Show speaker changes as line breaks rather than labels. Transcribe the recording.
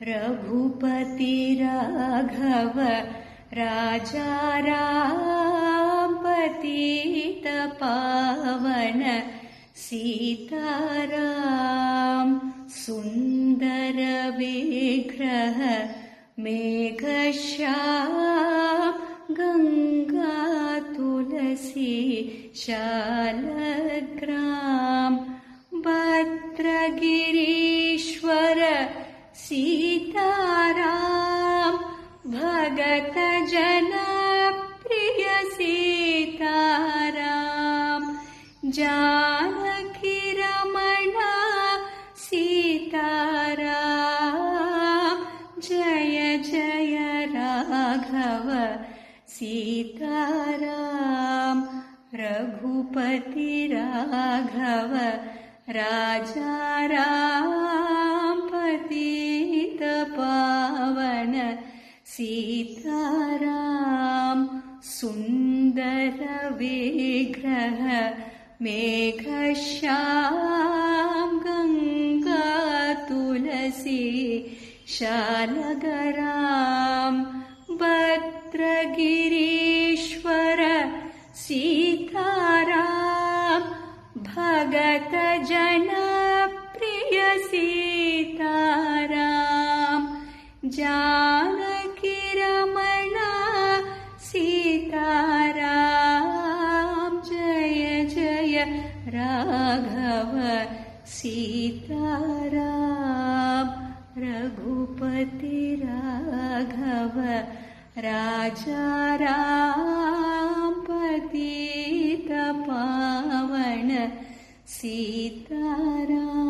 रघुपति राघव राजा रापतित पावन सीताराम सुन्दर विग्रह मेघश्या गङ्गा तुलसी शालग्राम भद्रगिरीश्वर सीताराम भगत जन प्रिय सीताराम जानकी रमणा सीताराम जय जय राघव सीताराम रघुपति राघव राजा राम पावन सीताराम सुन्दर विग्रह मेघश्याम गङ्गा तुलसी शालगराम भद्रगिरीश्वर रमणा सीताराम जय जय राघव सीताराम रघुपति राघव राजा राम पतित पावन सीताराम